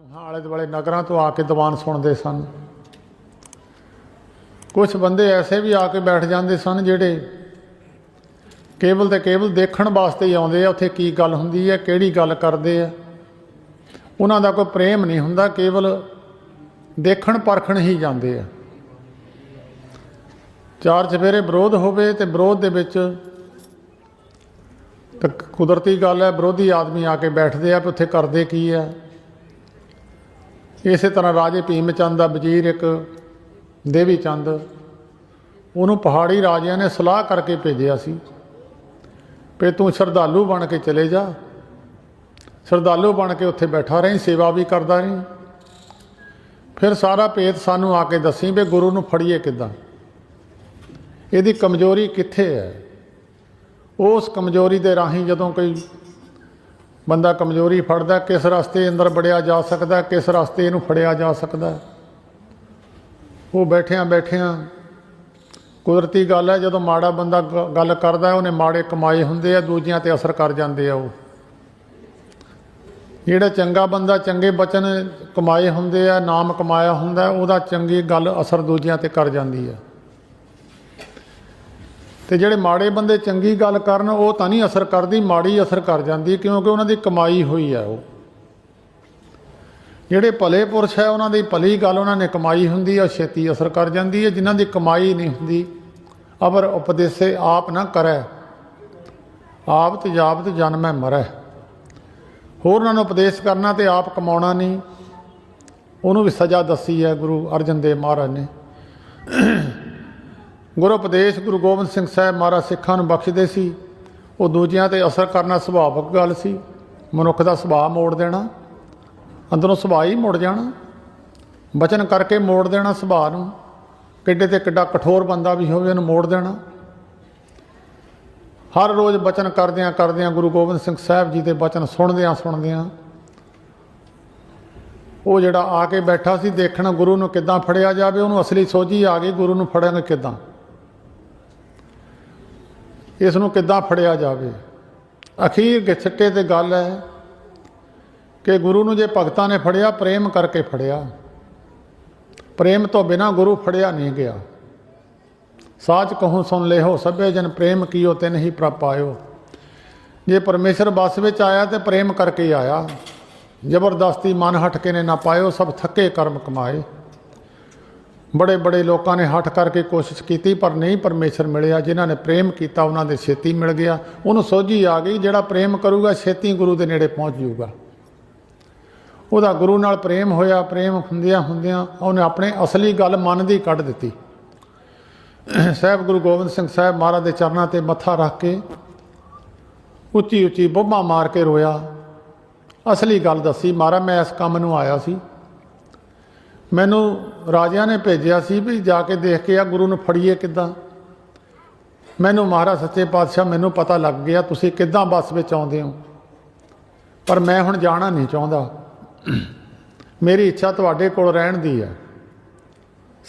ਰੂਹਾਂ ਆਲੇ ਦੁਆਲੇ ਨਗਰਾਂ ਤੋਂ ਆ ਕੇ ਦੀਵਾਨ ਸੁਣਦੇ ਸਨ। ਕੁਝ ਬੰਦੇ ਐਸੇ ਵੀ ਆ ਕੇ ਬੈਠ ਜਾਂਦੇ ਸਨ ਜਿਹੜੇ ਕੇਵਲ ਤੇ ਕੇਵਲ ਦੇਖਣ ਵਾਸਤੇ ਹੀ ਆਉਂਦੇ ਆ, ਉੱਥੇ ਕੀ ਗੱਲ ਹੁੰਦੀ ਹੈ, ਕਿਹੜੀ ਗੱਲ ਕਰਦੇ ਆ। ਉਹਨਾਂ ਦਾ ਕੋਈ ਪ੍ਰੇਮ ਨਹੀਂ ਹੁੰਦਾ, ਕੇਵਲ ਦੇਖਣ ਪਰਖਣ ਹੀ ਜਾਂਦੇ ਆ। ਚਾਰ ਚਫੇਰੇ ਵਿਰੋਧ ਹੋਵੇ ਤੇ ਵਿਰੋਧ ਦੇ ਵਿੱਚ ਤਾਂ ਕੁਦਰਤੀ ਗੱਲ ਹੈ, ਵਿਰੋਧੀ ਆਦਮੀ ਆ ਕੇ ਬੈਠਦੇ ਆ ਵੀ ਉੱਥੇ ਕਰਦੇ ਕੀ ਆ। ਇਸੇ ਤਰ੍ਹਾਂ ਰਾਜੇ ਭੀਮ ਚੰਦ ਦਾ ਵਜ਼ੀਰ ਇੱਕ ਦੇਵੀ ਚੰਦ, ਉਹਨੂੰ ਪਹਾੜੀ ਰਾਜਿਆਂ ਨੇ ਸਲਾਹ ਕਰਕੇ ਭੇਜਿਆ ਸੀ ਵੀ ਤੂੰ ਸ਼ਰਧਾਲੂ ਬਣ ਕੇ ਚਲੇ ਜਾ। ਸ਼ਰਧਾਲੂ ਬਣ ਕੇ ਉੱਥੇ ਬੈਠਾ ਰਹੀਂ, ਸੇਵਾ ਵੀ ਕਰਦਾ ਰਹੀਂ। ਫਿਰ ਸਾਰਾ ਭੇਤ ਸਾਨੂੰ ਆ ਕੇ ਦੱਸੀ ਵੀ ਗੁਰੂ ਨੂੰ ਫੜੀਏ ਕਿੱਦਾਂ। ਇਹਦੀ ਕਮਜ਼ੋਰੀ ਕਿੱਥੇ ਹੈ? ਉਸ ਕਮਜ਼ੋਰੀ ਦੇ ਰਾਹੀਂ ਜਦੋਂ ਕੋਈ ਬੰਦਾ ਕਮਜ਼ੋਰੀ ਫੜਦਾ, ਕਿਸ ਰਸਤੇ ਅੰਦਰ ਵੜਿਆ ਜਾ ਸਕਦਾ, ਕਿਸ ਰਸਤੇ ਇਹਨੂੰ ਫੜਿਆ ਜਾ ਸਕਦਾ। ਉਹ ਬੈਠਿਆਂ ਬੈਠਿਆਂ ਕੁਦਰਤੀ ਗੱਲ ਹੈ, ਜਦੋਂ ਮਾੜਾ ਬੰਦਾ ਗ- ਗੱਲ ਕਰਦਾ ਉਹਨੇ ਮਾੜੇ ਕਮਾਏ ਹੁੰਦੇ ਆ, ਦੂਜਿਆਂ ਤੇ ਅਸਰ ਕਰ ਜਾਂਦੇ ਆ ਉਹ। ਜਿਹੜਾ ਚੰਗਾ ਬੰਦਾ ਚੰਗੇ ਬਚਨ ਕਮਾਏ ਹੁੰਦੇ ਆ, ਨਾਮ ਕਮਾਇਆ ਹੁੰਦਾ, ਉਹਦਾ ਚੰਗੀ ਗੱਲ ਅਸਰ ਦੂਜਿਆਂ ਤੇ ਕਰ ਜਾਂਦੀ ਆ। ਤੇ ਜਿਹੜੇ ਮਾੜੇ ਬੰਦੇ ਚੰਗੀ ਗੱਲ ਕਰਨ, ਉਹ ਤਾਂ ਨਹੀਂ ਅਸਰ ਕਰਦੀ, ਮਾੜੀ ਅਸਰ ਕਰ ਜਾਂਦੀ, ਕਿਉਂਕਿ ਉਹਨਾਂ ਦੀ ਕਮਾਈ ਹੋਈ ਹੈ ਉਹ। ਜਿਹੜੇ ਭਲੇ ਪੁਰਸ਼ ਹੈ, ਉਹਨਾਂ ਦੀ ਭਲੀ ਗੱਲ ਉਹਨਾਂ ਨੇ ਕਮਾਈ ਹੁੰਦੀ ਹੈ ਉਹ ਛੇਤੀ ਅਸਰ ਕਰ ਜਾਂਦੀ ਹੈ, ਜਿਨ੍ਹਾਂ ਦੀ ਕਮਾਈ ਨਹੀਂ ਹੁੰਦੀ ਅਬਰ ਉਪਦੇਸੇ ਆਪ ਨਾ ਕਰੈ। ਆਪ ਤੇ ਜਾਪਤ ਜਨਮੈ ਮਰੈ। ਹੋਰ ਉਹਨਾਂ ਨੂੰ ਉਪਦੇਸ਼ ਕਰਨਾ ਤੇ ਆਪ ਕਮਾਉਣਾ ਨਹੀਂ। ਉਹਨੂੰ ਵੀ ਸਜ਼ਾ ਦੱਸੀ ਹੈ ਗੁਰੂ ਅਰਜਨ ਦੇਵ ਮਹਾਰਾਜ ਨੇ। ਗੁਰੂ ਉਪਦੇਸ਼ ਗੁਰੂ ਗੋਬਿੰਦ ਸਿੰਘ ਸਾਹਿਬ ਮਹਾਰਾਜ ਸਿੱਖਾਂ ਨੂੰ ਬਖਸ਼ਦੇ ਸੀ। ਉਹ ਦੂਜਿਆਂ ਤੇ ਅਸਰ ਕਰਨਾ ਸੁਭਾਵਿਕ ਗੱਲ ਸੀ। ਮਨੁੱਖ ਦਾ ਸੁਭਾਅ ਮੋੜ ਦੇਣਾ, ਅੰਦਰੋਂ ਸੁਭਾਅ ਹੀ ਮੁੜ ਜਾਣਾ। ਬਚਨ ਕਰਕੇ ਮੋੜ ਦੇਣਾ ਸੁਭਾਅ ਨੂੰ, ਕਿੱਡੇ ਤੇ ਕਿੱਡਾ ਕਠੋਰ ਬੰਦਾ ਵੀ ਹੋਵੇ ਉਹਨੂੰ ਮੋੜ ਦੇਣਾ। ਹਰ ਰੋਜ਼ ਬਚਨ ਕਰਦਿਆਂ ਕਰਦਿਆਂ ਗੁਰੂ ਗੋਬਿੰਦ ਸਿੰਘ ਸਾਹਿਬ ਜੀ ਦੇ ਬਚਨ ਸੁਣਦਿਆਂ ਸੁਣਦਿਆਂ ਉਹ ਜਿਹੜਾ ਆ ਕੇ ਬੈਠਾ ਸੀ ਦੇਖਣਾ ਗੁਰੂ ਨੂੰ ਕਿੱਦਾਂ ਫੜਿਆ ਜਾਵੇ, ਉਹਨੂੰ ਅਸਲੀ ਸੋਝੀ ਆ ਗਈ, ਗੁਰੂ ਨੂੰ ਫੜਾਂਗੇ ਕਿੱਦਾਂ? ਇਸ ਨੂੰ ਕਿੱਦਾਂ ਫੜਿਆ ਜਾਵੇ? ਅਖੀਰ ਸਿੱਟੇ ਤੇ ਗੱਲ ਹੈ ਕਿ ਗੁਰੂ ਨੂੰ ਜੇ ਭਗਤਾਂ ਨੇ ਫੜਿਆ, ਪ੍ਰੇਮ ਕਰਕੇ ਫੜਿਆ। ਪ੍ਰੇਮ ਤੋਂ ਬਿਨਾ ਗੁਰੂ ਫੜਿਆ ਨਹੀਂ ਗਿਆ। ਸਾਚ ਕਹੂੰ ਸੁਣ ਲਿਓ ਸਭੇ ਜਨ ਪ੍ਰੇਮ ਕੀਓ, ਤਿਨ ਹੀ ਪ੍ਰਪ ਆਇਓ ਜੇ ਪਰਮੇਸ਼ਰ ਬਸ ਵਿੱਚ ਆਇਆ ਤੇ ਪ੍ਰੇਮ ਕਰਕੇ ਆਇਆ, ਜ਼ਬਰਦਸਤੀ ਮਨ ਹਟ ਕੇ ਨੇ ਨਾ ਪਾਇਓ, ਸਭ ਥੱਕੇ ਕਰਮ ਕਮਾਏ। ਬੜੇ ਬੜੇ ਲੋਕਾਂ ਨੇ ਹੱਠ ਕਰਕੇ ਕੋਸ਼ਿਸ਼ ਕੀਤੀ, ਪਰ ਨਹੀਂ ਪਰਮੇਸ਼ਰ ਮਿਲਿਆ। ਜਿਨ੍ਹਾਂ ਨੇ ਪ੍ਰੇਮ ਕੀਤਾ, ਉਹਨਾਂ ਦੇ ਛੇਤੀ ਮਿਲ ਗਿਆ। ਉਹਨੂੰ ਸੋਝੀ ਆ ਗਈ, ਜਿਹੜਾ ਪ੍ਰੇਮ ਕਰੂਗਾ, ਛੇਤੀ ਗੁਰੂ ਦੇ ਨੇੜੇ ਪਹੁੰਚ ਜਾਊਗਾ। ਉਹਦਾ ਗੁਰੂ ਨਾਲ ਪ੍ਰੇਮ ਹੋਇਆ, ਪ੍ਰੇਮ ਹੁੰਦਿਆਂ ਹੁੰਦਿਆਂ ਉਹਨੇ ਆਪਣੇ ਅਸਲੀ ਗੱਲ ਮਨ ਦੀ ਕੱਢ ਦਿੱਤੀ। ਸਾਹਿਬ ਗੁਰੂ ਗੋਬਿੰਦ ਸਿੰਘ ਸਾਹਿਬ ਮਹਾਰਾਜ ਦੇ ਚਰਨਾਂ ਤੇ ਮੱਥਾ ਰੱਖ ਕੇ ਉੱਚੀ ਉੱਚੀ ਬੱਬਾ ਮਾਰ ਕੇ ਰੋਇਆ। ਅਸਲੀ ਗੱਲ ਦੱਸੀ ਮਹਾਰਾਜ ਮੈਂ ਇਸ ਕੰਮ ਨੂੰ ਆਇਆ ਸੀ। ਮੈਨੂੰ ਰਾਜਿਆਂ ਨੇ ਭੇਜਿਆ ਸੀ ਵੀ ਜਾ ਕੇ ਦੇਖ ਕੇ ਆ, ਗੁਰੂ ਨੂੰ ਫੜੀਏ ਕਿੱਦਾਂ? ਮੈਨੂੰ ਮਹਾਰਾਜ ਸੱਚੇ ਪਾਤਸ਼ਾਹ, ਮੈਨੂੰ ਪਤਾ ਲੱਗ ਗਿਆ ਤੁਸੀਂ ਕਿੱਦਾਂ ਬੱਸ ਵਿੱਚ ਆਉਂਦੇ ਹੋ। ਪਰ ਮੈਂ ਹੁਣ ਜਾਣਾ ਨਹੀਂ ਚਾਹੁੰਦਾ। ਮੇਰੀ ਇੱਛਾ ਤੁਹਾਡੇ ਕੋਲ ਰਹਿਣ ਦੀ ਹੈ।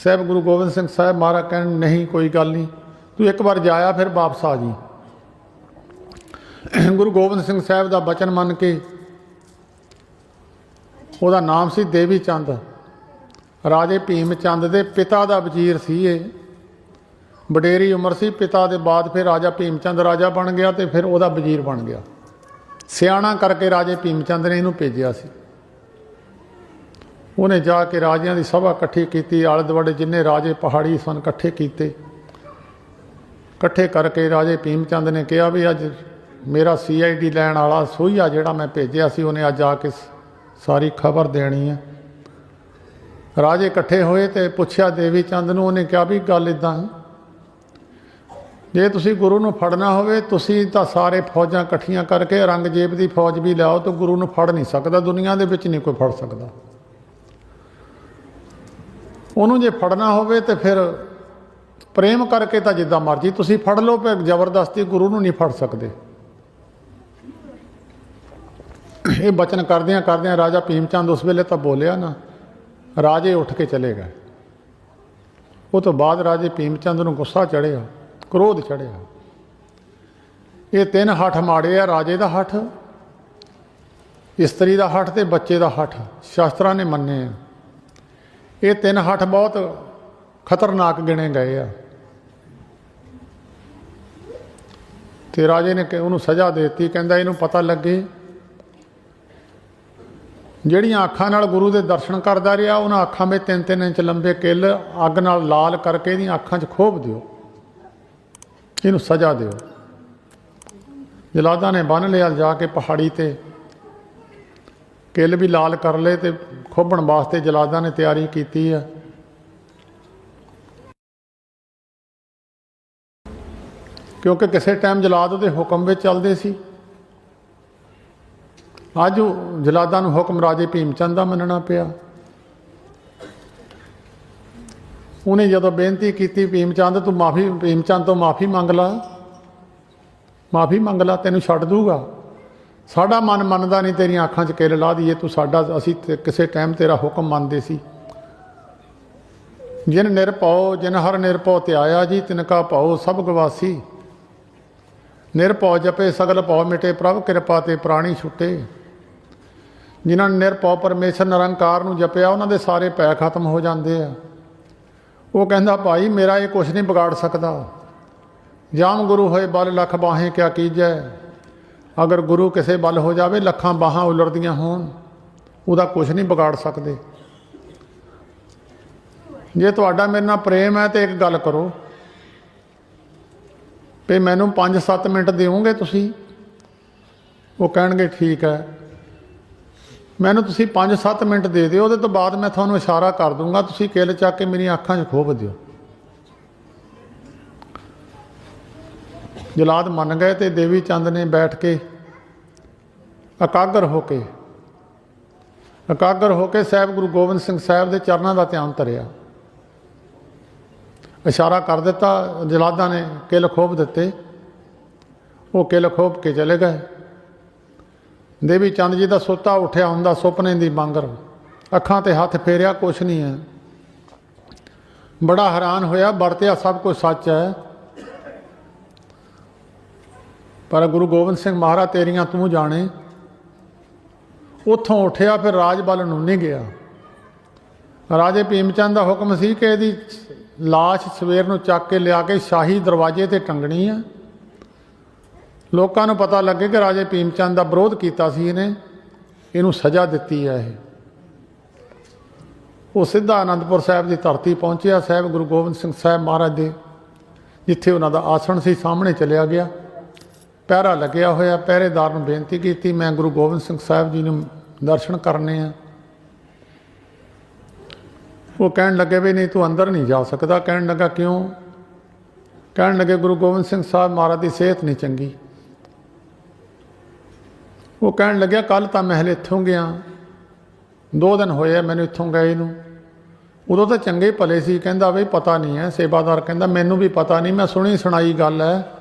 ਸਾਹਿਬ ਗੁਰੂ ਗੋਬਿੰਦ ਸਿੰਘ ਸਾਹਿਬ ਮਹਾਰਾਜ ਕਹਿਣ, ਨਹੀਂ, ਕੋਈ ਗੱਲ ਨਹੀਂ। ਤੂੰ ਇੱਕ ਵਾਰ ਜਾਇਆ, ਫਿਰ ਵਾਪਸ ਆ ਜੀ। ਗੁਰੂ ਗੋਬਿੰਦ ਸਿੰਘ ਸਾਹਿਬ ਦਾ ਬਚਨ ਮੰਨ ਕੇ, ਉਹਦਾ ਨਾਮ ਸੀ ਦੇਵੀ ਚੰਦ। ਰਾਜੇ ਭੀਮ ਚੰਦ ਦੇ ਪਿਤਾ ਦਾ ਵਜ਼ੀਰ ਸੀ ਇਹ। ਵਡੇਰੀ ਉਮਰ ਸੀ, ਪਿਤਾ ਦੇ ਬਾਅਦ ਫਿਰ ਰਾਜਾ ਭੀਮ ਚੰਦ ਰਾਜਾ ਬਣ ਗਿਆ ਤੇ ਫਿਰ ਉਹਦਾ ਵਜ਼ੀਰ ਬਣ ਗਿਆ। ਸਿਆਣਾ ਕਰਕੇ ਰਾਜੇ ਭੀਮ ਚੰਦ ਨੇ ਇਹਨੂੰ ਭੇਜਿਆ ਸੀ। ਉਹਨੇ ਜਾ ਕੇ ਰਾਜਿਆਂ ਦੀ ਸਭਾ ਇਕੱਠੀ ਕੀਤੀ ਆਲੇ ਦੁਆਲੇ ਜਿੰਨੇ ਰਾਜੇ ਪਹਾੜੀ ਸਨ ਇਕੱਠੇ ਕੀਤੇ। ਇਕੱਠੇ ਕਰਕੇ ਰਾਜੇ ਭੀਮ ਚੰਦ ਨੇ ਕਿਹਾ ਵੀ ਅੱਜ ਮੇਰਾ ਸੀਆਈਡੀ ਲੈਣ ਵਾਲਾ ਸੋਹੀਆ ਜਿਹੜਾ ਮੈਂ ਭੇਜਿਆ ਸੀ, ਉਹਨੇ ਅੱਜ ਆ ਕੇ ਸਾਰੀ ਖਬਰ ਦੇਣੀ ਹੈ। ਰਾਜੇ ਇਕੱਠੇ ਹੋਏ ਤੇ ਪੁੱਛਿਆ, ਦੇਵੀ ਚੰਦ ਨੂੰ ਉਹਨੇ ਕਿਹਾ ਵੀ ਗੱਲ ਇਦਾਂ ਹੈ। ਜੇ ਤੁਸੀਂ ਗੁਰੂ ਨੂੰ ਫੜਨਾ ਹੋਵੇ, ਤੁਸੀਂ ਤਾਂ ਸਾਰੇ ਫੌਜਾਂ ਇਕੱਠੀਆਂ ਕਰਕੇ ਰੰਗਜੇਬ ਦੀ ਫੌਜ ਵੀ ਲਿਆਓ ਤਾਂ ਗੁਰੂ ਨੂੰ ਫੜ ਨਹੀਂ ਸਕਦਾ, ਦੁਨੀਆ ਦੇ ਵਿੱਚ ਨਹੀਂ ਕੋਈ ਫੜ ਸਕਦਾ। ਉਹਨੂੰ ਜੇ ਫੜਨਾ ਹੋਵੇ ਤੇ ਫਿਰ ਪ੍ਰੇਮ ਕਰਕੇ ਤਾਂ ਜਿੱਦਾਂ ਮਰਜ਼ੀ, ਤੁਸੀਂ ਫੜ ਲਓ ਪਰ ਜ਼ਬਰਦਸਤੀ ਗੁਰੂ ਨੂੰ ਨਹੀਂ ਫੜ ਸਕਦੇ। ਇਹ ਬਚਨ ਕਰਦਿਆਂ ਕਰਦਿਆਂ ਰਾਜਾ ਭੀਮ ਚੰਦ ਉਸ ਵੇਲੇ ਤਾਂ ਬੋਲਿਆ ਨਾ ਰਾਜੇ ਉੱਠ ਕੇ ਚਲੇ ਗਏ। ਉਹ ਤੋਂ ਬਾਅਦ ਰਾਜੇ ਭੀਮ ਚੰਦ ਨੂੰ ਗੁੱਸਾ ਚੜਿਆ ਕ੍ਰੋਧ ਚੜਿਆ ਇਹ ਤਿੰਨ ਹੱਠ ਮਾੜੇ ਆ, ਰਾਜੇ ਦਾ ਹੱਠ, ਇਸਤਰੀ ਦਾ ਹੱਠ ਤੇ ਬੱਚੇ ਦਾ ਹੱਠ, ਸ਼ਾਸਤਰਾਂ ਨੇ ਮੰਨੇ ਆ। ਇਹ ਤਿੰਨ ਹੱਠ ਬਹੁਤ ਖਤਰਨਾਕ ਗਿਣੇ ਗਏ ਆ। ਤੇ ਰਾਜੇ ਨੇ ਉਹਨੂੰ ਸਜ਼ਾ ਦੇ ਦਿੱਤੀ, ਕਹਿੰਦਾ ਇਹਨੂੰ ਪਤਾ ਲੱਗੇ ਜਿਹੜੀਆਂ ਅੱਖਾਂ ਨਾਲ ਗੁਰੂ ਦੇ ਦਰਸ਼ਨ ਕਰਦਾ ਰਿਹਾ, ਉਹਨਾਂ ਅੱਖਾਂ ਵਿੱਚ ਤਿੰਨ ਤਿੰਨ ਇੰਚ ਲੰਬੇ ਕਿੱਲ, ਅੱਗ ਨਾਲ ਲਾਲ ਕਰਕੇ ਇਹਦੀਆਂ ਅੱਖਾਂ 'ਚ ਖੋਭ ਦਿਓ। ਇਹਨੂੰ ਸਜ਼ਾ ਦਿਓ। ਜਲਾਦਾ ਨੇ ਬੰਨ ਲਿਆ ਜਾ ਕੇ ਪਹਾੜੀ ਤੇ। ਕਿੱਲ ਵੀ ਲਾਲ ਕਰ ਲਏ ਤੇ ਖੋਭਣ ਵਾਸਤੇ ਜਲਾਦਾ ਨੇ ਤਿਆਰੀ ਕੀਤੀ ਆ ਕਿਉਂਕਿ ਕਿਸੇ ਟਾਈਮ ਜਲਾਦ ਦੇ ਹੁਕਮ ਵਿੱਚ ਚੱਲਦੇ ਸੀ। ਅੱਜ ਉਹ ਜਲਾਦਾਂ ਨੂੰ ਹੁਕਮ ਰਾਜੇ ਭੀਮ ਚੰਦ ਦਾ ਮੰਨਣਾ ਪਿਆ। ਉਹਨੇ ਜਦੋਂ ਬੇਨਤੀ ਕੀਤੀ ਭੀਮ ਚੰਦ ਤੂੰ ਮਾਫੀ ਭੀਮ ਚੰਦ ਤੋਂ ਮਾਫੀ ਮੰਗ ਲਾ। ਮਾਫੀ ਮੰਗ ਲਾ, ਤੈਨੂੰ ਛੱਡ ਦੂਗਾ। ਸਾਡਾ ਮਨ ਮੰਨਦਾ ਨਹੀਂ, ਤੇਰੀਆਂ ਅੱਖਾਂ 'ਚ ਕਿੱਲ ਲਾ ਦਈਏ। ਤੂੰ ਸਾਡਾ, ਅਸੀਂ ਕਿਸੇ ਟਾਈਮ ਤੇਰਾ ਹੁਕਮ ਮੰਨਦੇ ਸੀ। ਜਿਨ ਨਿਰਭਉ ਜਿਨ ਹਰ ਨਿਰਭਉ ਤੇ ਆਇਆ ਜੀ, ਤਿਨਕਾ ਭਉ ਸਭ ਗਵਾਸੀ। ਨਿਰਭਉ ਜਪੇ ਸਗਲ ਭਉ ਮਿਟੇ ਪ੍ਰਭ, ਕਿਰਪਾ ਤੇ ਪ੍ਰਾਣੀ ਛੁੱਟੇ। ਜਿਨ੍ਹਾਂ ਨੇ ਨਿਰਭਉ ਪਰਮੇਸ਼ਰ ਨਿਰੰਕਾਰ ਨੂੰ ਜਪਿਆ, ਉਹਨਾਂ ਦੇ ਸਾਰੇ ਪੈ ਖਤਮ ਹੋ ਜਾਂਦੇ ਆ। ਉਹ ਕਹਿੰਦਾ, ਭਾਈ, ਮੇਰਾ ਇਹ ਕੁਛ ਨਹੀਂ ਵਿਗਾੜ ਸਕਦਾ। ਜਾਮ ਗੁਰੂ ਹੋਏ, ਬਲ ਲੱਖ ਬਾਹੇ ਕਿਆ ਕੀਜੈ। ਅਗਰ ਗੁਰੂ ਕਿਸੇ ਬਲ ਹੋ ਜਾਵੇ, ਲੱਖਾਂ ਬਾਹਾਂ ਉਲਰਦੀਆਂ ਹੋਣ। ਉਹਦਾ ਕੁਛ ਨਹੀਂ ਵਿਗਾੜ ਸਕਦੇ। ਜੇ ਤੁਹਾਡਾ ਮੇਰੇ ਨਾਲ ਪ੍ਰੇਮ ਹੈ, ਤੇ ਇੱਕ ਗੱਲ ਕਰੋ। ਵੀ ਮੈਨੂੰ 5-7 ਮਿੰਟ ਦਿਓਗੇ ਤੁਸੀਂ? ਉਹ ਕਹਿਣਗੇ, ਠੀਕ ਹੈ। ਮੈਨੂੰ ਤੁਸੀਂ 5-7 ਮਿੰਟ ਦੇ ਦਿਓ, ਉਹਦੇ ਤੋਂ ਬਾਅਦ ਮੈਂ ਤੁਹਾਨੂੰ ਇਸ਼ਾਰਾ ਕਰ ਦੂੰਗਾ। ਤੁਸੀਂ ਕਿੱਲ ਚੱਕ ਕੇ ਮੇਰੀਆਂ ਅੱਖਾਂ 'ਚ ਖੋਬ ਦਿਓ। ਜਲਾਦ ਮੰਨ ਗਏ ਤੇ ਦੇਵੀ ਚੰਦ ਨੇ ਬੈਠ ਕੇ ਇਕਾਗਰ ਹੋ ਕੇ, ਇਕਾਗਰ ਹੋ ਕੇ ਸਾਹਿਬ ਗੁਰੂ ਗੋਬਿੰਦ ਸਿੰਘ ਸਾਹਿਬ ਦੇ ਚਰਨਾਂ ਦਾ ਧਿਆਨ ਧਰਿਆ। ਇਸ਼ਾਰਾ ਕਰ ਦਿੱਤਾ, ਜਲਾਦਾਂ ਨੇ ਕਿੱਲ ਖੋਭ ਦਿੱਤੇ। ਉਹ ਕਿੱਲ ਖੋਬ ਕੇ ਚਲੇ ਗਏ। ਦੇਵੀ ਚੰਦ ਜੀ ਦਾ ਸੁੱਤਾ ਉੱਠਿਆ ਹੁੰਦਾ ਸੁਪਨੇ ਦੀ ਮੰਗਰ ਅੱਖਾਂ ਤੇ ਹੱਥ ਫੇਰਿਆ ਕੁਛ ਨਹੀਂ ਹੈ। ਬੜਾ ਹੈਰਾਨ ਹੋਇਆ, ਵਰਤਿਆ ਸਭ ਕੁਝ ਸੱਚ ਹੈ। ਪਰ ਗੁਰੂ ਗੋਬਿੰਦ ਸਿੰਘ ਮਹਾਰਾਜ, ਤੇਰੀਆਂ ਤੂੰ ਜਾਣੇ। ਉੱਥੋਂ ਉੱਠਿਆ, ਫਿਰ ਰਾਜ ਵੱਲ ਨੂੰ ਨਹੀਂ ਗਿਆ ਰਾਜੇ ਭੀਮ ਚੰਦ ਦਾ ਹੁਕਮ ਸੀ ਕਿ ਇਹਦੀ ਲਾਸ਼ ਸਵੇਰ ਨੂੰ ਚੱਕ ਕੇ ਲਿਆ ਕੇ ਸ਼ਾਹੀ ਦਰਵਾਜ਼ੇ ਤੇ ਟੰਗਣੀ ਆ ਲੋਕਾਂ ਨੂੰ ਪਤਾ ਲੱਗੇ ਕਿ ਰਾਜੇ ਭੀਮ ਚੰਦ ਦਾ ਵਿਰੋਧ ਕੀਤਾ ਸੀ ਇਹਨੇ। ਇਹਨੂੰ ਸਜ਼ਾ ਦਿੱਤੀ ਹੈ ਇਹ। ਉਹ ਸਿੱਧਾ ਆਨੰਦਪੁਰ ਸਾਹਿਬ ਦੀ ਧਰਤੀ ਪਹੁੰਚਿਆ। ਸਾਹਿਬ ਗੁਰੂ ਗੋਬਿੰਦ ਸਿੰਘ ਸਾਹਿਬ ਮਹਾਰਾਜ ਦੇ, ਜਿੱਥੇ ਉਹਨਾਂ ਦਾ ਆਸਣ ਸੀ, ਸਾਹਮਣੇ ਚਲਿਆ ਗਿਆ। ਪਹਿਰਾ ਲੱਗਿਆ ਹੋਇਆ। ਪਹਿਰੇਦਾਰ ਨੂੰ ਬੇਨਤੀ ਕੀਤੀ, ਮੈਂ ਗੁਰੂ ਗੋਬਿੰਦ ਸਿੰਘ ਸਾਹਿਬ ਜੀ ਨੂੰ ਦਰਸ਼ਨ ਕਰਨੇ ਆ। ਉਹ ਕਹਿਣ ਲੱਗੇ ਵੀ ਨਹੀਂ, ਤੂੰ ਅੰਦਰ ਨਹੀਂ ਜਾ ਸਕਦਾ। ਕਹਿਣ ਲੱਗਾ, ਕਿਉਂ? ਕਹਿਣ ਲੱਗੇ, ਗੁਰੂ ਗੋਬਿੰਦ ਸਿੰਘ ਸਾਹਿਬ ਮਹਾਰਾਜ ਦੀ ਸਿਹਤ ਨਹੀਂ ਚੰਗੀ। ਉਹ ਕਹਿਣ ਲੱਗਿਆ ਕੱਲ ਤਾਂ ਮੈਂ ਹਲੇ ਇੱਥੋਂ ਗਿਆ। ਦੋ ਦਿਨ ਹੋਏ ਆ ਮੈਨੂੰ ਇੱਥੋਂ ਗਏ ਨੂੰ। ਉਦੋਂ ਤਾਂ ਚੰਗੇ ਭਲੇ ਸੀ। ਕਹਿੰਦਾ ਵੀ ਪਤਾ ਨਹੀਂ ਹੈ। ਸੇਵਾਦਾਰ ਕਹਿੰਦਾ, ਮੈਨੂੰ ਵੀ ਪਤਾ ਨਹੀਂ। ਮੈਂ ਸੁਣੀ ਸੁਣਾਈ ਗੱਲ ਹੈ।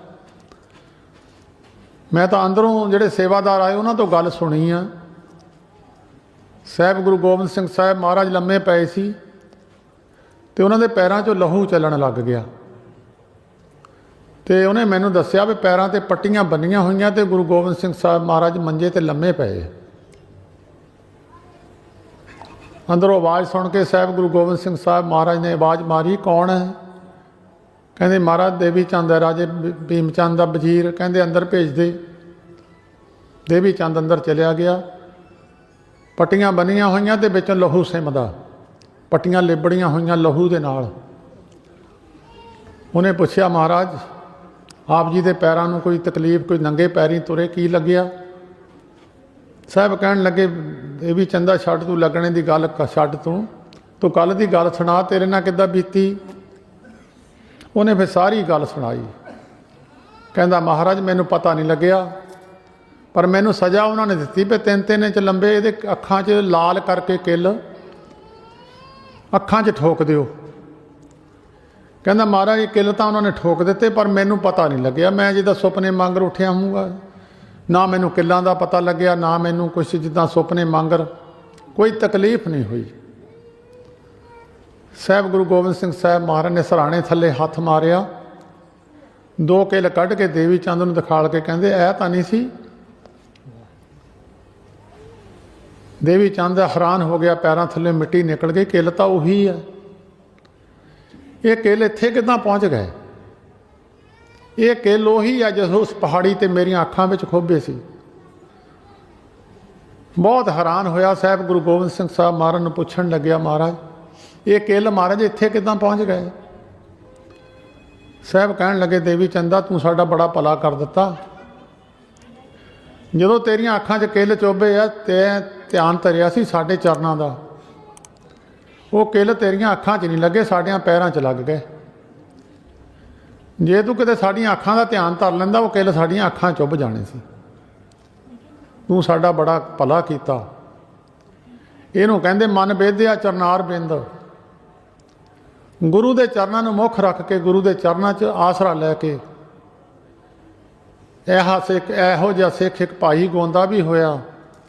ਮੈਂ ਤਾਂ ਅੰਦਰੋਂ ਜਿਹੜੇ ਸੇਵਾਦਾਰ ਆਏ, ਉਹਨਾਂ ਤੋਂ ਗੱਲ ਸੁਣੀ ਆ। ਸਾਹਿਬ ਗੁਰੂ ਗੋਬਿੰਦ ਸਿੰਘ ਸਾਹਿਬ ਮਹਾਰਾਜ ਲੰਮੇ ਪਏ ਸੀ ਤੇ ਉਹਨਾਂ ਦੇ ਪੈਰਾਂ 'ਚੋਂ ਲਹੂ ਚੱਲਣ ਲੱਗ ਗਿਆ। ਤੇ ਉਹਨੇ ਮੈਨੂੰ ਦੱਸਿਆ ਵੀ ਪੈਰਾਂ ਤੇ ਪੱਟੀਆਂ ਬੰਨੀਆਂ ਹੋਈਆਂ ਤੇ ਗੁਰੂ ਗੋਬਿੰਦ ਸਿੰਘ ਸਾਹਿਬ ਮਹਾਰਾਜ ਮੰਜੇ ਤੇ ਲੰਮੇ ਪਏ। ਅੰਦਰੋਂ ਆਵਾਜ਼ ਸੁਣ ਕੇ ਸਾਹਿਬ ਗੁਰੂ ਗੋਬਿੰਦ ਸਿੰਘ ਸਾਹਿਬ ਮਹਾਰਾਜ ਨੇ ਆਵਾਜ਼ ਮਾਰੀ, ਕੌਣ ਹੈ? ਕਹਿੰਦੇ, ਮਹਾਰਾਜ ਦੇਵੀ ਚੰਦ ਹੈ, ਰਾਜੇ ਭੀਮ ਚੰਦ ਦਾ ਵਜ਼ੀਰ। ਕਹਿੰਦੇ, ਅੰਦਰ ਭੇਜ ਦੇ। ਦੇਵੀ ਚੰਦ ਅੰਦਰ ਚਲਿਆ ਗਿਆ। ਪੱਟੀਆਂ ਬੰਨੀਆਂ ਹੋਈਆਂ ਤੇ ਵਿੱਚੋਂ ਲਹੂ ਸਿਮਦਾ। ਪੱਟੀਆਂ ਲਿਬੜੀਆਂ ਹੋਈਆਂ ਲਹੂ ਦੇ ਨਾਲ। ਉਹਨੇ ਪੁੱਛਿਆ, ਮਹਾਰਾਜ ਆਪ ਜੀ ਦੇ ਪੈਰਾਂ ਨੂੰ ਕੋਈ ਤਕਲੀਫ, ਕੋਈ ਨੰਗੇ ਪੈਰੀ ਤੁਰੇ, ਕੀ ਲੱਗਿਆ? ਸਾਹਿਬ ਕਹਿਣ ਲੱਗੇ, ਇਹ ਵੀ ਚੰਦਾ ਛੱਡ ਤੂੰ, ਲੱਗਣੇ ਦੀ ਗੱਲ ਕ- ਛੱਡ ਤੂੰ। ਤੂੰ ਕੱਲ ਦੀ ਗੱਲ ਸੁਣਾ, ਤੇਰੇ ਨਾਲ ਕਿੱਦਾਂ ਬੀਤੀ? ਉਹਨੇ ਫਿਰ ਸਾਰੀ ਗੱਲ ਸੁਣਾਈ। ਕਹਿੰਦਾ, ਮਹਾਰਾਜ, ਮੈਨੂੰ ਪਤਾ ਨਹੀਂ ਲੱਗਿਆ, ਪਰ ਮੈਨੂੰ ਸਜ਼ਾ ਉਹਨਾਂ ਨੇ ਦਿੱਤੀ ਵੀ ਤਿੰਨ ਤਿੰਨ ਇੰਚ ਲੰਬੇ ਇਹਦੇ ਅੱਖਾਂ 'ਚ ਲਾਲ ਕਰਕੇ ਕਿੱਲ, ਅੱਖਾਂ 'ਚ ਠੋਕ ਦਿਓ। ਕਹਿੰਦਾ, ਮਹਾਰਾਜ, ਇਹ ਕਿੱਲ ਤਾਂ ਉਹਨਾਂ ਨੇ ਠੋਕ ਦਿੱਤੇ, ਪਰ ਮੈਨੂੰ ਪਤਾ ਨਹੀਂ ਲੱਗਿਆ। ਮੈਂ ਜਿੱਦਾਂ ਸੁਪਨੇ ਮੰਗਰ ਉੱਠਿਆ ਹੂੰਗਾ। ਨਾ ਮੈਨੂੰ ਕਿੱਲਾਂ ਦਾ ਪਤਾ ਲੱਗਿਆ, ਨਾ ਮੈਨੂੰ ਕੁਛ ਜਿੱਦਾਂ ਸੁਪਨੇ ਮੰਗਰ। ਕੋਈ ਤਕਲੀਫ ਨਹੀਂ ਹੋਈ। ਸਾਹਿਬ ਗੁਰੂ ਗੋਬਿੰਦ ਸਿੰਘ ਸਾਹਿਬ ਮਹਾਰਾਜ ਨੇ ਸਰਾਣੇ ਥੱਲੇ ਹੱਥ ਮਾਰਿਆ। ਦੋ ਕਿੱਲ ਕੱਢ ਕੇ ਦੇਵੀ ਚੰਦ ਨੂੰ ਦਿਖਾਲ ਕੇ ਕਹਿੰਦੇ ਇਹ ਤਾਂ ਨਹੀਂ ਸੀ? ਦੇਵੀ ਚੰਦ ਹੈਰਾਨ ਹੋ ਗਿਆ, ਪੈਰਾਂ ਥੱਲੇ ਮਿੱਟੀ ਨਿਕਲ ਗਈ, ਕਿੱਲ ਤਾਂ ਉਹੀ ਹੈ ਇਹ ਕਿੱਲ ਇੱਥੇ ਕਿੱਦਾਂ ਪਹੁੰਚ ਗਏ? ਇਹ ਕਿੱਲ ਉਹੀ ਆ ਜਿਸ ਉਸ ਪਹਾੜੀ ਤੇ ਮੇਰੀਆਂ ਅੱਖਾਂ ਵਿੱਚ ਖੋਬੇ ਸੀ। ਬਹੁਤ ਹੈਰਾਨ ਹੋਇਆ ਸਾਹਿਬ ਗੁਰੂ ਗੋਬਿੰਦ ਸਿੰਘ ਸਾਹਿਬ ਮਹਾਰਾਜ ਨੂੰ ਪੁੱਛਣ ਲੱਗਿਆ ਮਹਾਰਾਜ, ਇਹ ਕਿੱਲ ਮਹਾਰਾਜ ਇੱਥੇ ਕਿੱਦਾਂ ਪਹੁੰਚ ਗਏ? ਸਾਹਿਬ ਕਹਿਣ ਲੱਗੇ, ਦੇਵੀ ਚੰਦਾ, ਤੂੰ ਸਾਡਾ ਬੜਾ ਭਲਾ ਕਰ ਦਿੱਤਾ। ਜਦੋਂ ਤੇਰੀਆਂ ਅੱਖਾਂ 'ਚ ਕਿੱਲ ਚੋਬੇ ਆ, ਤੇ ਧਿਆਨ ਧਰਿਆ ਸੀ ਸਾਡੇ ਚਰਨਾਂ ਦਾ। ਉਹ ਕਿੱਲ ਤੇਰੀਆਂ ਅੱਖਾਂ 'ਚ ਨਹੀਂ ਲੱਗੇ, ਸਾਡਿਆਂ ਪੈਰਾਂ 'ਚ ਲੱਗ ਗਏ। ਜੇ ਤੂੰ ਕਿਤੇ ਸਾਡੀਆਂ ਅੱਖਾਂ ਦਾ ਧਿਆਨ ਧਰ ਲੈਂਦਾ, ਉਹ ਕਿੱਲ ਸਾਡੀਆਂ ਅੱਖਾਂ ਚ ਉੱਭ ਜਾਣੇ ਸੀ। ਤੂੰ ਸਾਡਾ ਬੜਾ ਭਲਾ ਕੀਤਾ। ਇਹਨੂੰ ਕਹਿੰਦੇ, ਮਨ ਬੇਦਿਆ ਚਰਨਾਰ ਬਿੰਦ। ਗੁਰੂ ਦੇ ਚਰਨਾਂ ਨੂੰ ਮੁੱਖ ਰੱਖ ਕੇ ਗੁਰੂ ਦੇ ਚਰਨਾਂ 'ਚ ਆਸਰਾ ਲੈ ਕੇ, ਇਹ ਸਿੱਖ, ਇਹੋ ਜਿਹਾ ਸਿੱਖ ਇੱਕ ਭਾਈ ਗੋਂਦਾ ਵੀ ਹੋਇਆ।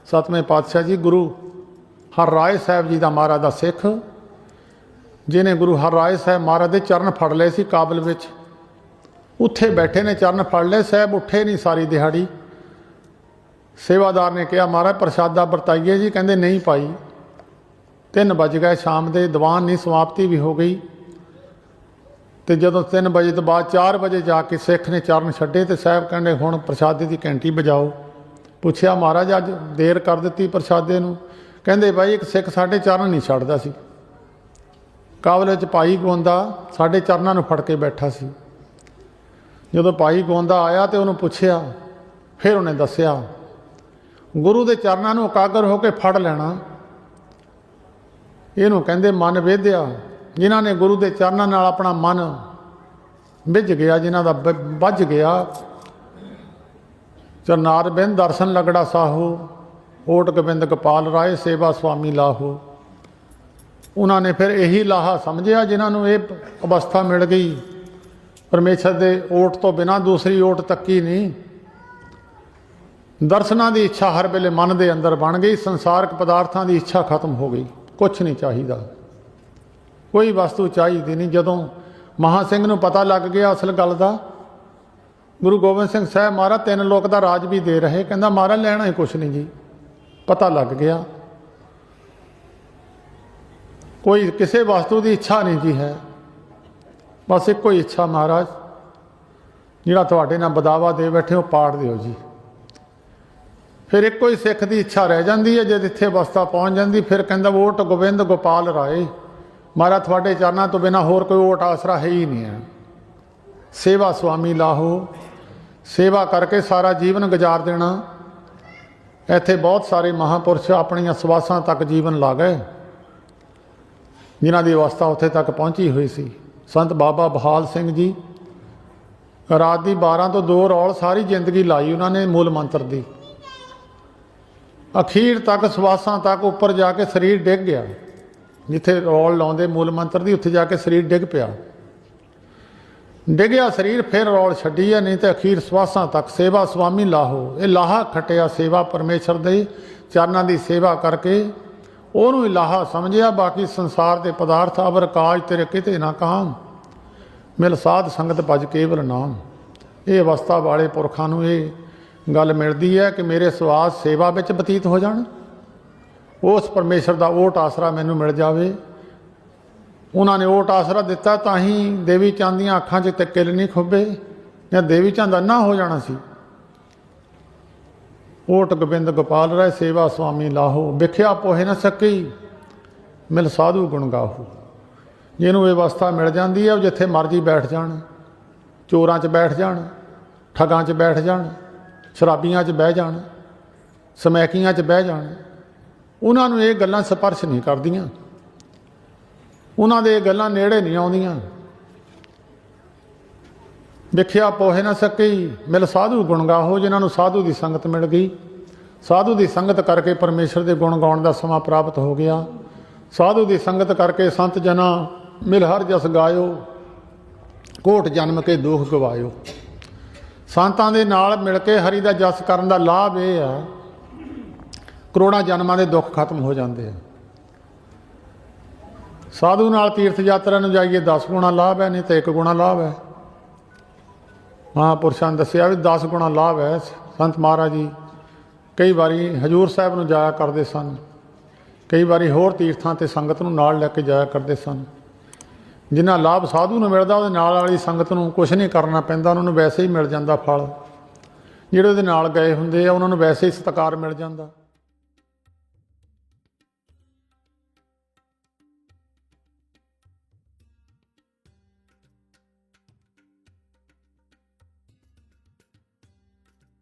ਸਤਵੇਂ ਪਾਤਸ਼ਾਹ ਜੀ, ਗੁਰੂ ਹਰ ਰਾਏ ਸਾਹਿਬ ਜੀ ਦਾ ਮਹਾਰਾਜ ਦਾ ਸਿੱਖ। ਜਿਨੇ ਗੁਰੂ ਹਰਰਾਏ ਸਾਹਿਬ ਮਹਾਰਾਜ ਦੇ ਚਰਨ ਫੜ ਲਏ ਸੀ ਕਾਬਲ ਵਿੱਚ। ਉੱਥੇ ਬੈਠੇ ਨੇ, ਚਰਨ ਫੜ ਲਏ, ਸਾਹਿਬ ਉੱਠੇ ਨਹੀਂ ਸਾਰੀ ਦਿਹਾੜੀ। ਸੇਵਾਦਾਰ ਨੇ ਕਿਹਾ, ਮਹਾਰਾਜ, ਪ੍ਰਸ਼ਾਦਾ ਵਰਤਾਈਏ ਜੀ। ਕਹਿੰਦੇ, ਨਹੀਂ ਪਾਈ 3 ਵਜ ਗਏ, ਸ਼ਾਮ ਦੇ, ਦੀਵਾਨ ਨਹੀਂ ਸਮਾਪਤੀ ਵੀ ਹੋ ਗਈ। ਤੇ ਜਦੋਂ 3 ਵਜੇ ਤੋਂ ਬਾਅਦ 4 ਵਜੇ ਜਾ ਕੇ ਸਿੱਖ ਨੇ ਚਰਨ ਛੱਡੇ ਤੇ ਸਾਹਿਬ ਕਹਿੰਦੇ, ਹੁਣ ਪ੍ਰਸ਼ਾਦੇ ਦੀ ਘੰਟੀ ਵਜਾਓ। ਪੁੱਛਿਆ, ਮਹਾਰਾਜ, ਅੱਜ ਦੇਰ ਕਰ ਦਿੱਤੀ ਪ੍ਰਸ਼ਾਦੇ ਨੂੰ? ਕਹਿੰਦੇ, ਭਾਈ, ਇੱਕ ਸਿੱਖ ਸਾਡੇ ਚਰਨ ਨਹੀਂ ਛੱਡਦਾ ਸੀ। ਕਾਬਲ ਵਿੱਚ ਭਾਈ ਗੋਂਦਾ ਸਾਡੇ ਚਰਨਾਂ ਨੂੰ ਫੜ ਕੇ ਬੈਠਾ ਸੀ। ਜਦੋਂ ਭਾਈ ਗੋਂਦਾ ਆਇਆ ਤੇ ਉਹਨੂੰ ਪੁੱਛਿਆ, ਫਿਰ ਉਹਨੇ ਦੱਸਿਆ, ਗੁਰੂ ਦੇ ਚਰਨਾਂ ਨੂੰ ਇਕਾਗਰ ਹੋ ਕੇ ਫੜ ਲੈਣਾ। ਇਹਨੂੰ ਕਹਿੰਦੇ ਮਨ ਵੇਧਿਆ, ਜਿਨ੍ਹਾਂ ਨੇ ਗੁਰੂ ਦੇ ਚਰਨਾਂ ਨਾਲ ਆਪਣਾ ਮਨ ਵਿਝ ਗਿਆ, ਜਿਨ੍ਹਾਂ ਦਾ ਬ- ਵੱਜ ਗਿਆ। ਚਰਨਾਰ ਬਿੰਦ ਦਰਸ਼ਨ ਲਗੜਾ ਸਾਹੋ ਓਟ ਗੋਬਿੰਦ ਕਪਾਲ ਰਾਏ ਸੇਵਾ ਸੁਆਮੀ ਲਾਹੋ। ਉਹਨਾਂ ਨੇ ਫਿਰ ਇਹੀ ਲਾਹਾ ਸਮਝਿਆ ਜਿਨ੍ਹਾਂ ਨੂੰ ਇਹ ਅਵਸਥਾ ਮਿਲ ਗਈ। ਪਰਮੇਸ਼ਰ ਦੇ ਓਟ ਤੋਂ ਬਿਨਾ ਦੂਸਰੀ ਓਟ ਤੱਕੀ ਨਹੀਂ। ਦਰਸ਼ਨਾਂ ਦੀ ਇੱਛਾ ਹਰ ਵੇਲੇ ਮਨ ਦੇ ਅੰਦਰ ਬਣ ਗਈ, ਸੰਸਾਰਕ ਪਦਾਰਥਾਂ ਦੀ ਇੱਛਾ ਖਤਮ ਹੋ ਗਈ। ਕੁਝ ਨਹੀਂ ਚਾਹੀਦਾ। ਕੋਈ ਵਸਤੂ ਚਾਹੀਦੀ ਨਹੀਂ। ਜਦੋਂ ਮਹਾ ਸਿੰਘ ਨੂੰ ਪਤਾ ਲੱਗ ਗਿਆ ਅਸਲ ਗੱਲ ਦਾ, ਗੁਰੂ ਗੋਬਿੰਦ ਸਿੰਘ ਸਾਹਿਬ ਮਹਾਰਾਜ ਤਿੰਨ ਲੋਕ ਦਾ ਰਾਜ ਵੀ ਦੇ ਰਹੇ। ਕਹਿੰਦਾ ਮਹਾਰਾਜ ਲੈਣਾ ਹੀ ਕੁਛ ਨਹੀਂ ਜੀ। ਪਤਾ ਲੱਗ ਗਿਆ। ਕੋਈ ਕਿਸੇ ਵਸਤੂ ਦੀ ਇੱਛਾ ਨਹੀਂ ਜੀ ਹੈ। ਬਸ ਇੱਕੋ ਹੀ ਇੱਛਾ ਮਹਾਰਾਜ, ਜਿਹੜਾ ਤੁਹਾਡੇ ਨਾਲ ਬਦਾਵਾ ਦੇ ਬੈਠੇ ਹੋ, ਪਾੜ ਦਿਓ ਜੀ। ਫਿਰ ਇੱਕੋ ਹੀ ਸਿੱਖ ਦੀ ਇੱਛਾ ਰਹਿ ਜਾਂਦੀ ਹੈ, ਜੇ ਇੱਥੇ ਅਵਸਥਾ ਪਹੁੰਚ ਜਾਂਦੀ, ਫਿਰ ਕਹਿੰਦਾ ਵੋਟ ਗੋਬਿੰਦ ਗੋਪਾਲ ਰਾਏ। ਮਾਰਾ ਤੁਹਾਡੇ ਚਰਨਾਂ ਤੋਂ ਬਿਨਾ ਹੋਰ ਕੋਈ ਵੋਟ ਆਸਰਾ ਹੈ ਹੀ ਨਹੀਂ ਹੈ। ਸੇਵਾ ਸੁਆਮੀ ਲਾਹੋ, ਸੇਵਾ ਕਰਕੇ ਸਾਰਾ ਜੀਵਨ ਗੁਜ਼ਾਰ ਦੇਣਾ। ਇੱਥੇ ਬਹੁਤ ਸਾਰੇ ਮਹਾਪੁਰਸ਼ ਆਪਣੀਆਂ ਸਵਾਸਾਂ ਤੱਕ ਜੀਵਨ ਲਾ ਗਏ। ਜਿਨ੍ਹਾਂ ਦੀ ਅਵਸਥਾ ਉੱਥੇ ਤੱਕ ਪਹੁੰਚੀ ਹੋਈ ਸੀ। ਸੰਤ ਬਾਬਾ ਬਹਾਲ ਸਿੰਘ ਜੀ, ਰਾਤ ਦੀ 12 ਤੋਂ 2 ਰੌਲ ਸਾਰੀ ਜ਼ਿੰਦਗੀ ਲਾਈ ਉਹਨਾਂ ਨੇ ਮੂਲ ਮੰਤਰ ਦੀ। ਅਖੀਰ ਤੱਕ ਸਵਾਸਾਂ ਤੱਕ ਉੱਪਰ ਜਾ ਕੇ ਸਰੀਰ ਡਿੱਗ ਗਿਆ, ਜਿੱਥੇ ਰੌਲ ਲਾਉਂਦੇ ਮੂਲ ਮੰਤਰ ਦੀ, ਉੱਥੇ ਜਾ ਕੇ ਸਰੀਰ ਡਿੱਗ ਪਿਆ। ਡਿੱਗਿਆ ਸਰੀਰ, ਫਿਰ ਰੌਲ ਛੱਡੀ ਹੈ ਨਹੀਂ ਤੇ ਅਖੀਰ ਸਵਾਸਾਂ ਤੱਕ ਸੇਵਾ ਸੁਆਮੀ ਲਾਹੋ। ਇਹ ਲਾਹਾ ਖਟਿਆ ਸੇਵਾ ਪਰਮੇਸ਼ਰ ਦੇ ਚਰਨਾਂ ਦੀ ਸੇਵਾ ਕਰਕੇ ਉਹਨੂੰ ਹੀ ਲਾਹਾ ਸਮਝਿਆ, ਬਾਕੀ ਸੰਸਾਰ ਦੇ ਪਦਾਰਥ ਅਵਰ ਕਾਜ ਤੇਰੇ ਕਿਤੇ ਨਾ ਕਾਮ ਮਿਲ ਸਾਧ ਸੰਗਤ ਭਜ ਕੇਵਲ ਨਾਮ। ਇਹ ਅਵਸਥਾ ਵਾਲੇ ਪੁਰਖਾਂ ਨੂੰ ਇਹ ਗੱਲ ਮਿਲਦੀ ਹੈ ਕਿ ਮੇਰੇ ਸਵਾਸ ਸੇਵਾ ਵਿੱਚ ਬਤੀਤ ਹੋ ਜਾਣ। ਉਸ ਪਰਮੇਸ਼ਰ ਦਾ ਓਟ ਆਸਰਾ ਮੈਨੂੰ ਮਿਲ ਜਾਵੇ। ਉਹਨਾਂ ਨੇ ਓਟ ਆਸਰਾ ਦਿੱਤਾ ਤਾਂ ਹੀ ਦੇਵੀ ਚੰਦ ਦੀਆਂ ਅੱਖਾਂ 'ਚ ਤੇ ਨਹੀਂ ਖੁੱਬੇ ਜਾਂ ਦੇਵੀ ਚੰਦ ਅੰਨਾ ਹੋ ਜਾਣਾ ਸੀ। ਕੋਟ ਗੋਬਿੰਦ ਗੋਪਾਲ ਰਾਏ ਸੇਵਾ ਸੁਆਮੀ ਲਾਹੋ। ਵਿਖਿਆ ਪੋਹੇ ਨਾ ਸਕੀ, ਮਿਲ ਸਾਧੂ ਗੁਣ ਗਾਹੋ। ਜਿਹਨੂੰ ਇਹ ਅਵਸਥਾ ਮਿਲ ਜਾਂਦੀ ਹੈ ਉਹ ਜਿੱਥੇ ਮਰਜ਼ੀ ਬੈਠ ਜਾਣ। ਚੋਰਾਂ 'ਚ ਬੈਠ ਜਾਣ, ਠੱਗਾਂ 'ਚ ਬੈਠ ਜਾਣ, ਸ਼ਰਾਬੀਆਂ 'ਚ ਬਹਿ ਜਾਣ, ਸਮੈਕੀਆਂ 'ਚ ਬਹਿ ਜਾਣ। ਉਹਨਾਂ ਨੂੰ ਇਹ ਗੱਲਾਂ ਸਪਰਸ਼ ਨਹੀਂ ਕਰਦੀਆਂ। ਉਹਨਾਂ ਦੇ ਇਹ ਗੱਲਾਂ ਨੇੜੇ ਨਹੀਂ ਆਉਂਦੀਆਂ। ਵਿਖਿਆ ਪੋਹੇ ਨਾ ਸਕੀ, ਮਿਲ ਸਾਧੂ ਗੁਣ ਗਾਹੋ, ਜਿਨ੍ਹਾਂ ਨੂੰ ਸਾਧੂ ਦੀ ਸੰਗਤ ਮਿਲ ਗਈ। ਸਾਧੂ ਦੀ ਸੰਗਤ ਕਰਕੇ ਪਰਮੇਸ਼ਰ ਦੇ ਗੁਣ ਗਾਉਣ ਦਾ ਸਮਾਂ ਪ੍ਰਾਪਤ ਹੋ ਗਿਆ। ਸਾਧੂ ਦੀ ਸੰਗਤ ਕਰਕੇ ਸੰਤ ਜਨਾ, ਮਿਲ ਹਰ ਜਸ ਗਾਇਓ, ਕੋਟ ਜਨਮ ਕੇ ਦੁੱਖ ਗਵਾਇਓ। ਸੰਤਾਂ ਦੇ ਨਾਲ ਮਿਲ ਕੇ ਹਰੀ ਦਾ ਜਸ ਕਰਨ ਦਾ ਲਾਭ ਇਹ ਆ, ਕਰੋੜਾਂ ਜਨਮਾਂ ਦੇ ਦੁੱਖ ਖਤਮ ਹੋ ਜਾਂਦੇ ਆ। ਸਾਧੂ ਨਾਲ ਤੀਰਥ ਯਾਤਰਾ ਨੂੰ ਜਾਈਏ 10 ਗੁਣਾ ਲਾਭ ਹੈ, ਨਹੀਂ ਤਾਂ 1 ਗੁਣਾ ਲਾਭ ਹੈ। ਮਹਾਂਪੁਰਸ਼ਾਂ ਨੇ ਦੱਸਿਆ ਵੀ 10 ਗੁਣਾ ਲਾਭ ਹੈ ਸੰਤ ਮਹਾਰਾਜ ਜੀ। ਕਈ ਵਾਰੀ ਹਜੂਰ ਸਾਹਿਬ ਨੂੰ ਜਾਇਆ ਕਰਦੇ ਸਨ। ਕਈ ਵਾਰੀ ਹੋਰ ਤੀਰਥਾਂ ਤੇ ਸੰਗਤ ਨੂੰ ਨਾਲ ਲੈ ਕੇ ਜਾਇਆ ਕਰਦੇ ਸਨ। ਜਿੰਨਾ ਲਾਭ ਸਾਧੂ ਨੂੰ ਮਿਲਦਾ, ਉਹਦੇ ਨਾਲ ਵਾਲੀ ਸੰਗਤ ਨੂੰ ਕੁਝ ਨਹੀਂ ਕਰਨਾ ਪੈਂਦਾ। ਉਹਨਾਂ ਨੂੰ ਵੈਸੇ ਹੀ ਮਿਲ ਜਾਂਦਾ ਫਲ। ਜਿਹੜੇ ਉਹਦੇ ਨਾਲ ਗਏ ਹੁੰਦੇ ਆ, ਉਹਨਾਂ ਨੂੰ ਵੈਸੇ ਹੀ ਸਤਿਕਾਰ ਮਿਲ ਜਾਂਦਾ।